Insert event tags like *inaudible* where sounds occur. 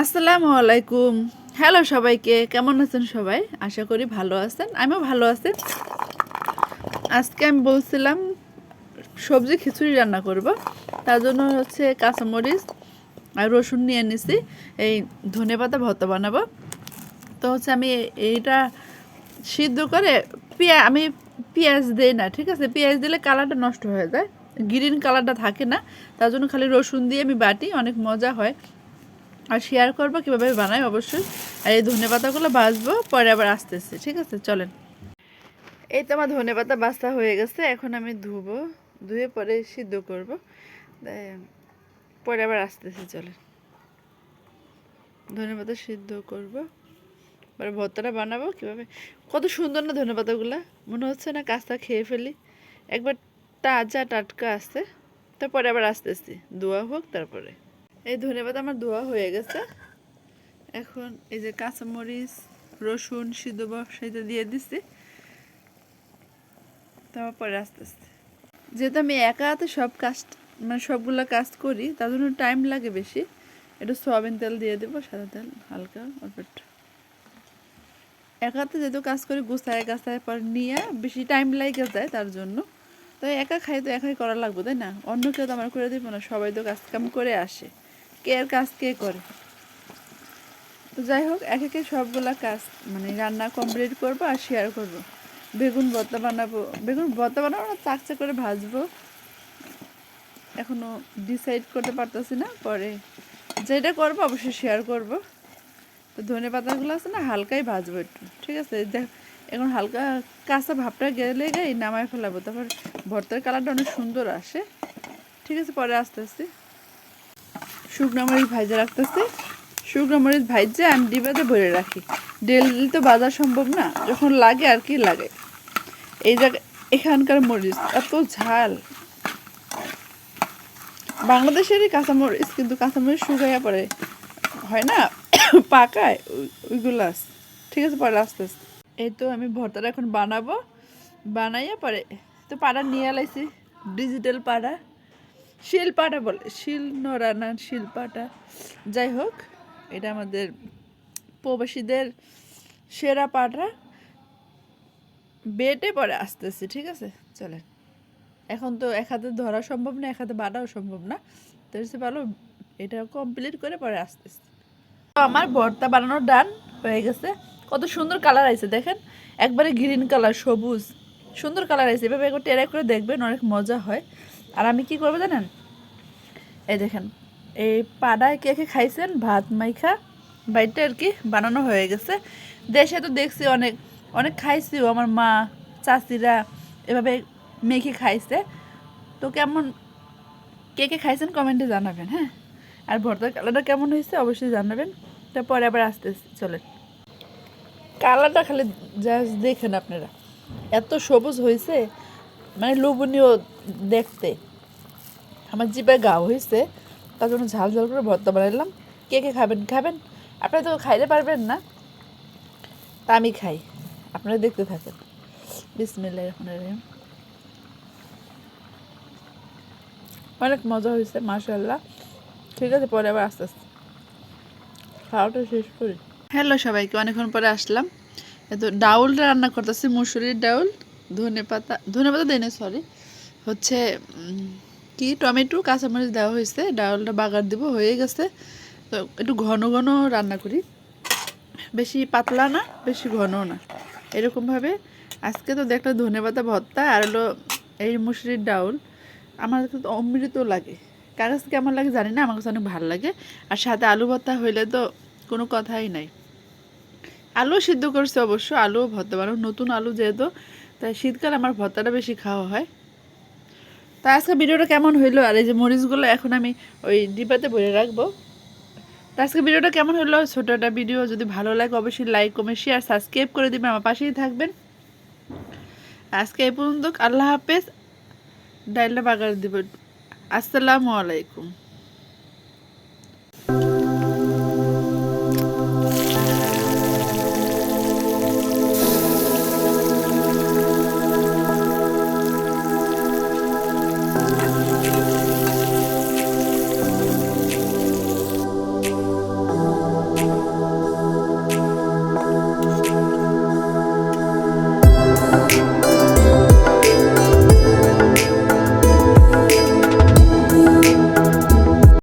আসসালামু আলাইকুম। হ্যালো সবাইকে, কেমন আছেন সবাই? আশা করি ভালো আছেন, আমিও ভালো আছি। আজকে আমি বলছিলাম, সবজি খিচুড়ি রান্না করব। তার জন্য হচ্ছে কাঁচামরিচ আর রসুন নিয়ে নিছি, এই ধনে পাতা ভর্তা বানাবো। তো হচ্ছে আমি এইটা সিদ্ধ করে পেঁয়া, আমি পেঁয়াজ দিই না, ঠিক আছে? পেঁয়াজ দিলে কালারটা নষ্ট হয়ে যায়। গ্রিন কালারটা থাকে না, তার জন্য খালি রসুন দিয়ে আমি বাটি, অনেক মজা হয়। আর শেয়ার করব, কীভাবে বানাই অবশ্যই। আর এই ধনে পাতাগুলো বাছবো পরে আবার আসতেছি, ঠিক আছে? চলেন। এই তো আমার ধনে পাতা বাস্তা হয়ে গেছে, এখন আমি ধুবো, ধুয়ে পরে সিদ্ধ করব। পরে আবার আসতেছি, চলেন। ধনে পাতা সিদ্ধ করব পরে ভর্তাটা বানাবো, কীভাবে? কত সুন্দর না ধনে পাতাগুলো, মনে হচ্ছে না কাজটা খেয়ে ফেলি। একবার তাজা টাটকা আসছে তারপরে আবার আসতেছি, দোয়া হোক, তারপরে। এই ধনে পাতা আমার ধোয়া হয়ে গেছে। এখন এই যে কাঁচামরিচ, রসুন, সিদ্ধ বসাইতে দিয়ে দিছি। তারপরে আস্তে আস্তে যেহেতু আমি একা হাতে সব কাজ মানে সবগুলো কাজ করি, তার জন্য টাইম লাগে বেশি। একটু সয়াবিন তেল দিয়ে দেবো, সাদা তেল, হালকা, অল্প একটু। একা হাতে যেহেতু কাজ করি, গুছায় গাছায় পর নিয়ে বেশি টাইম লাগে যায় তার জন্য। তো একা খাই তো একাই করা লাগবে, তাই না? অন্য কেউ তো আমার করে দিব না, সবাই তো কাজ কাম করে আসে। কে আর কাজ কে করে? তো যাই হোক, এক একে সবগুলা কাজ মানে রান্না কমপ্লিট করব আর শেয়ার করব। বেগুন ভর্তা বানাবো। বেগুন ভর্তা বানাবো না, চাকচা করে ভাজবো। এখনও ডিসাইড করতে পারতেছি না, পরে যেটা করব অবশ্যই শেয়ার করব। তো ধনে পাতাগুলো আছে না, হালকাই ভাজবো একটু, ঠিক আছে? দেখ, এখন হালকা কাঁচা ভাবটা গেলে গাই নামায় ফেলাবো। তারপর ভর্তার কালারটা অনেক সুন্দর আসে। ঠিক আছে, পরে আস্তে আস্তে শুকনো মরিচ ভাজা রাখতেছি। শুকনো মরিচ ভাজছে আমি ডিবাতে ভরে রাখি। ডেলি তো বাজার সম্ভব না, যখন লাগে আর কি লাগে। এই জায়গায় এখানকার মরিচ, এত ঝাল। বাংলাদেশেরই কাঁচামরিচ, কিন্তু কাঁচামরিচ শুকাইয়া পড়ে। হয় না? *coughs* পাকায়, ওই- ওইগুলো ঠিক আছে, পরে আস্তে আস্তে। এই তো আমি ভর্তাটা এখন বানাবো। বানাইয়া পরে, তো পাড়া নিয়ে আলাইছি ডিজিটাল পাড়া। শিলপাটা বলে শিল নোড়া না শিলপাটা। যাই হোক, এটা আমাদের প্রবাসীদের সেরা পাটা বেটে পরে আসতেছি, ঠিক আছে? চলেন। এখন তো এক হাতে ধরা সম্ভব না, এক হাতে বাটাও সম্ভব না। তো ভালো, এটা কমপ্লিট করে পরে আসতেছি। তো আমার ভর্তা বানানোর ডান হয়ে গেছে। কত সুন্দর কালার আছে দেখেন? একবারে গ্রিন কালার সবুজ। সুন্দর কালার আছে এভাবে একবার টেরাই করে দেখবেন, অনেক মজা হয়। আর আমি কি করব জানেন? এই দেখেন, এই পাড়ায় কে কে খাইছেন? ভাত মাইখা বাড়িটা আর কি বানানো হয়ে গেছে। দেশে তো দেখছি অনেক অনেক খাইছিও। আমার মা, চাচিরা এভাবে মেখে খাইছে। তো কেমন, কে কে খাইছেন কমেন্টে জানাবেন হ্যাঁ? আর ভর্তার কালারটা কেমন হয়েছে অবশ্যই জানাবেন। তারপরে আবার আসতে চলেন। কালারটা খালি জাস্ট দেখেন আপনারা। এত সবুজ হয়েছে মানে লোভনীয় দেখতে। আমার জিপায় গাও হয়েছে তার জন্য ঝাল ঝাল করে ভর্তা বানাইলাম। কে কে খাবেন? খাবেন? আপনারা তো খাইতে পারবেন না। তা আমি খাই। আপনারা দেখতে থাকেন। রহিম অনেক মজা হয়েছে মাশাল্লাহ ঠিক আছে, পরে আবার আস্তে আস্তে। খাওয়াটা শেষ করি। হ্যালো সবাইকে, অনেকক্ষণ পরে আসলাম। এত ডাউলটা রান্না করতেছি, মুসুরির ডাউল ধনে পাতা ধনে পাতা দেয় সরি হচ্ছে কি? টমেটো, কাঁচামরিচ দেওয়া হয়েছে। ডাউলটা বাগার দিব, হয়ে গেছে। তো একটু ঘন ঘন রান্না করি। বেশি পাতলা না, বেশি ঘনও না। এরকমভাবে। আজকে তো দেখলে ধনে পাতা ভর্তা আর হলো এই মুসুরির ডাউল। আমার কাছে তো অমৃত লাগে। কার কাছে কেমন লাগে জানি না, আমার কাছে অনেক ভালো লাগে। আর সাথে আলু ভর্তা হইলে তো কোনো কথাই নাই। আলু সিদ্ধ করছে অবশ্য আলু ভর্তা বানাবো। নতুন আলু যেহেতু, তাই শীতকাল আমার ভর্তাটা বেশি খাওয়া হয়। তা আজকে ভিডিওটা কেমন হইল? আর এই যে মরিচগুলো এখন আমি ওই ডিবাতে ভরে রাখব। তা আজকে ভিডিওটা কেমন হলো ছোটো একটা ভিডিও যদি ভালো লাগে, অবশ্যই লাইক কমেন্ট শেয়ার সাবস্ক্রাইব করে দিবেন, আমার পাশেই থাকবেন। আজকে এই পর্যন্ত আল্লাহ হাফেজ। ডাইলটা বাগার দিব। আসসালামু আলাইকুম।